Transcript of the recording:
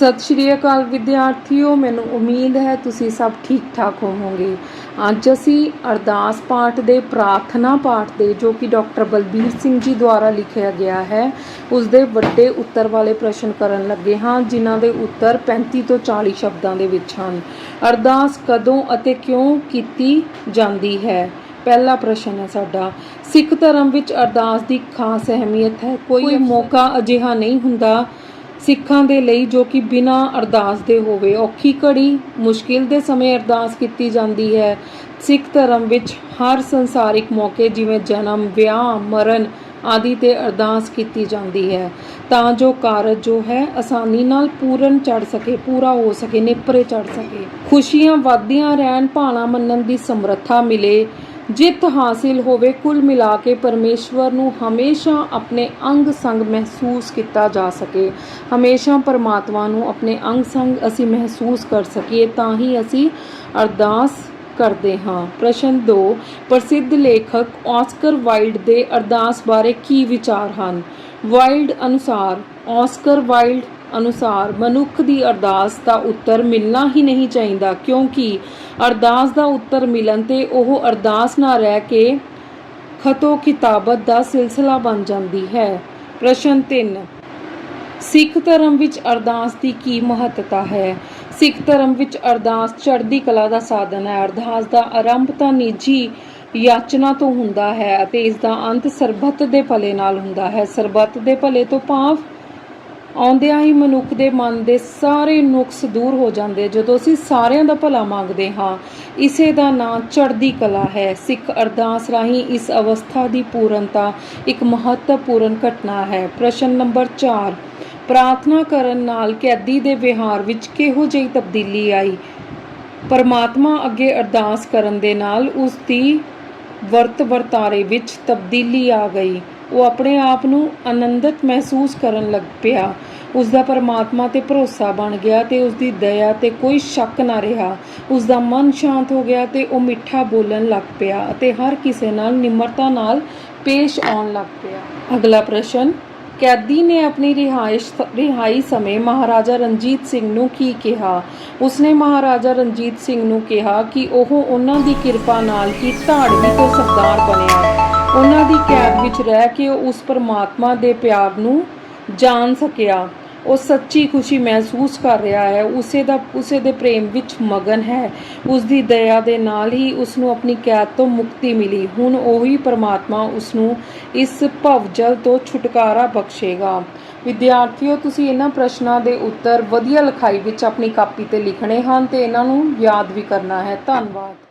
ਸਤਿ ਸ਼੍ਰੀ ਅਕਾਲ ਵਿਦਿਆਰਥੀਓ ਮੈਨੂੰ ਉਮੀਦ ਹੈ ਤੁਸੀਂ ਸਭ ਠੀਕ ਠਾਕ ਹੋਵੋਗੇ। ਅੱਜ ਅਸੀਂ ਅਰਦਾਸ ਪਾਠ ਦੇ ਪ੍ਰਾਰਥਨਾ ਪਾਠ ਦੇ ਜੋ ਕਿ ਡਾਕਟਰ ਬਲਬੀਰ ਸਿੰਘ ਜੀ ਦੁਆਰਾ ਲਿਖਿਆ ਗਿਆ ਹੈ ਉਸ ਦੇ ਵੱਡੇ ਉੱਤਰ ਵਾਲੇ ਪ੍ਰਸ਼ਨ ਕਰਨ ਲੱਗੇ ਹਾਂ ਜਿਨ੍ਹਾਂ ਦੇ ਉੱਤਰ 35 ਤੋਂ 40 ਸ਼ਬਦਾਂ ਦੇ ਵਿੱਚ ਹਨ। ਅਰਦਾਸ ਕਦੋਂ ਅਤੇ ਕਿਉਂ ਕੀਤੀ ਜਾਂਦੀ ਹੈ? ਪਹਿਲਾ ਪ੍ਰਸ਼ਨ ਹੈ ਸਾਡਾ। ਸਿੱਖ ਧਰਮ ਵਿੱਚ ਅਰਦਾਸ ਦੀ ਖਾਸ ਅਹਿਮੀਅਤ ਹੈ। ਕੋਈ ਮੌਕਾ ਅਜਿਹਾ ਨਹੀਂ ਹੁੰਦਾ ਸਿੱਖਾਂ ਦੇ ਲਈ ਜੋ ਕਿ ਬਿਨਾਂ ਅਰਦਾਸ ਦੇ ਹੋਵੇ, ਔਖੀ ਘੜੀ ਮੁਸ਼ਕਿਲ ਦੇ ਸਮੇਂ ਅਰਦਾਸ ਕੀਤੀ ਜਾਂਦੀ ਹੈ। ਸਿੱਖ ਧਰਮ ਵਿੱਚ ਹਰ ਸੰਸਾਰਿਕ ਮੌਕੇ ਜਿਵੇਂ ਜਨਮ, ਵਿਆਹ, ਮਰਨ ਆਦਿ ਤੇ ਅਰਦਾਸ ਕੀਤੀ ਜਾਂਦੀ ਹੈ। ਤਾਂ ਜੋ ਕਾਰਜ ਜੋ ਹੈ, ਆਸਾਨੀ ਨਾਲ ਪੂਰਨ ਚੜ ਸਕੇ, ਪੂਰਾ ਹੋ ਸਕੇ, ਨੇਪਰੇ ਚੜ ਸਕੇ। ਖੁਸ਼ੀਆਂ ਵਧਦੀਆਂ ਰਹਿਣ, ਭਾਣਾ ਮੰਨਣ ਦੀ ਸਮਰੱਥਾ ਮਿਲੇ ਜਿੱਤ ਹਾਸਿਲ ਹੋਵੇ, ਕੁੱਲ ਮਿਲਾ ਕੇ ਪਰਮੇਸ਼ਵਰ ਨੂੰ ਹਮੇਸ਼ਾ ਆਪਣੇ ਅੰਗ ਸੰਗ ਮਹਿਸੂਸ ਕੀਤਾ ਜਾ ਸਕੇ। ਹਮੇਸ਼ਾ ਪਰਮਾਤਮਾ ਨੂੰ ਆਪਣੇ ਅੰਗ ਸੰਗ ਅਸੀਂ ਮਹਿਸੂਸ ਕਰ ਸਕੀਏ, ਤਾਂ ਹੀ ਅਸੀਂ ਅਰਦਾਸ ਕਰਦੇ ਹਾਂ। ਪ੍ਰਸ਼ਨ 2 ਪ੍ਰਸਿੱਧ ਲੇਖਕ ਆਸਕਰ ਵਾਈਲਡ ਦੇ ਅਰਦਾਸ ਬਾਰੇ ਕੀ ਵਿਚਾਰ ਹਨ? ਵਾਈਲਡ ਅਨੁਸਾਰ ਆਸਕਰ ਵਾਈਲਡ ਅਨੁਸਾਰ ਮਨੁੱਖ ਦੀ ਅਰਦਾਸ ਦਾ ਉੱਤਰ ਮਿਲਣਾ ਹੀ ਨਹੀਂ ਚਾਹੀਦਾ, ਕਿਉਂਕਿ ਅਰਦਾਸ ਦਾ ਉੱਤਰ ਮਿਲਣ ਤੇ ਉਹ ਅਰਦਾਸ ਨਾ ਰਹਿ ਕੇ ਖਤੋ ਕਿਤਾਬਤ ਦਾ ਸਿਲਸਿਲਾ ਬਣ ਜਾਂਦੀ ਹੈ। ਪ੍ਰਸ਼ਨ 3 ਸਿੱਖ ਧਰਮ ਵਿੱਚ ਅਰਦਾਸ ਦੀ ਕੀ ਮਹੱਤਤਾ ਹੈ? ਸਿੱਖ ਧਰਮ ਵਿੱਚ ਅਰਦਾਸ ਚੜ੍ਹਦੀ ਕਲਾ ਦਾ ਸਾਧਨ ਹੈ। ਅਰਦਾਸ ਦਾ ਆਰੰਭ ਤਾਂ ਨਿੱਜੀ ਯਾਚਨਾ ਤੋਂ ਹੁੰਦਾ ਹੈ ਅਤੇ ਇਸ ਦਾ ਅੰਤ ਸਰਬੱਤ ਦੇ ਭਲੇ ਨਾਲ ਹੁੰਦਾ ਹੈ। ਸਰਬੱਤ ਦੇ ਭਲੇ ਤੋਂ ਭਾਵ ਆਉਂਦਿਆਂ ਹੀ ਮਨੁੱਖ ਦੇ ਮਨ ਦੇ ਸਾਰੇ ਨੁਕਸ ਦੂਰ ਹੋ ਜਾਂਦੇ ਜਦੋਂ ਅਸੀਂ ਸਾਰਿਆਂ ਦਾ ਭਲਾ ਮੰਗਦੇ ਹਾਂ, ਇਸੇ ਦਾ ਨਾਂ ਚੜ੍ਹਦੀ ਕਲਾ ਹੈ। ਸਿੱਖ ਅਰਦਾਸ ਰਾਹੀਂ ਇਸ ਅਵਸਥਾ ਦੀ ਪੂਰਨਤਾ ਇੱਕ ਮਹੱਤਵਪੂਰਨ ਘਟਨਾ ਹੈ। ਪ੍ਰਸ਼ਨ ਨੰਬਰ 4 ਪ੍ਰਾਰਥਨਾ ਕਰਨ ਨਾਲ ਕੈਦੀ ਦੇ ਵਿਹਾਰ ਵਿੱਚ ਕਿਹੋ ਜਿਹੀ ਤਬਦੀਲੀ ਆਈ? ਪਰਮਾਤਮਾ ਅੱਗੇ ਅਰਦਾਸ ਕਰਨ ਦੇ ਨਾਲ ਉਸ ਦੀ ਵਰਤ ਵਰਤਾਰੇ ਵਿੱਚ ਤਬਦੀਲੀ ਆ ਗਈ। ਉਹ ਆਪਣੇ ਆਪ ਨੂੰ ਆਨੰਦਿਤ ਮਹਿਸੂਸ ਕਰਨ ਲੱਗ ਪਿਆ। ਉਸ ਦਾ ਪਰਮਾਤਮਾ ਤੇ ਭਰੋਸਾ ਬਣ ਗਿਆ ਤੇ ਉਸ ਦੀ ਦਇਆ ਤੇ ਕੋਈ ਸ਼ੱਕ ਨਾ ਰਿਹਾ। ਉਸ ਦਾ ਮਨ ਸ਼ਾਂਤ ਹੋ ਗਿਆ ਤੇ ਉਹ ਮਿੱਠਾ ਬੋਲਣ ਲੱਗ ਪਿਆ ਅਤੇ ਹਰ ਕਿਸੇ ਨਾਲ ਨਿਮਰਤਾ ਨਾਲ ਪੇਸ਼ ਆਉਣ ਲੱਗ ਪਿਆ। ਅਗਲਾ ਪ੍ਰਸ਼ਨ, ਕੈਦੀ ਨੇ ਆਪਣੀ ਰਿਹਾਇਸ਼ ਰਿਹਾਈ ਸਮੇਂ ਮਹਾਰਾਜਾ ਰਣਜੀਤ ਸਿੰਘ ਨੂੰ ਕੀ ਕਿਹਾ? ਉਸਨੇ ਮਹਾਰਾਜਾ ਰਣਜੀਤ ਸਿੰਘ ਨੂੰ ਕਿਹਾ ਕਿ ਉਹ ਉਹਨਾਂ ਦੀ ਕਿਰਪਾ ਨਾਲ ਹੀ ਧਾੜਵੀ ਤੋਂ ਸਰਦਾਰ ਬਣਿਆ। ਉਹਨਾਂ ਦੀ ਕੈਦ ਵਿੱਚ ਰਹਿ ਕੇ ਉਹ ਉਸ ਪਰਮਾਤਮਾ ਦੇ ਪਿਆਰ ਨੂੰ ਜਾਣ ਸਕਿਆ। ਉਹ ਸੱਚੀ ਖੁਸ਼ੀ ਮਹਿਸੂਸ ਕਰ ਰਿਹਾ ਹੈ। ਉਸੇ ਦਾ, ਉਸੇ ਦੇ ਪ੍ਰੇਮ ਵਿੱਚ ਮਗਨ ਹੈ। ਉਸ ਦੀ ਦਇਆ ਦੇ ਨਾਲ ਹੀ ਉਸ ਨੂੰ ਆਪਣੀ ਕੈਦ ਤੋਂ ਮੁਕਤੀ ਮਿਲੀ। ਹੁਣ ਉਹੀ ਪਰਮਾਤਮਾ ਉਸ ਨੂੰ ਇਸ ਭਵਜਲ ਤੋਂ ਛੁਟਕਾਰਾ ਬਖਸ਼ੇਗਾ। ਵਿਦਿਆਰਥੀਓ, ਤੁਸੀਂ ਇਹਨਾਂ ਪ੍ਰਸ਼ਨਾਂ ਦੇ ਉੱਤਰ ਵਧੀਆ ਲਿਖਾਈ ਵਿੱਚ ਆਪਣੀ ਕਾਪੀ ਤੇ ਲਿਖਣੇ ਹਨ ਤੇ ਇਹਨਾਂ ਨੂੰ ਯਾਦ ਵੀ ਕਰਨਾ ਹੈ। ਧੰਨਵਾਦ।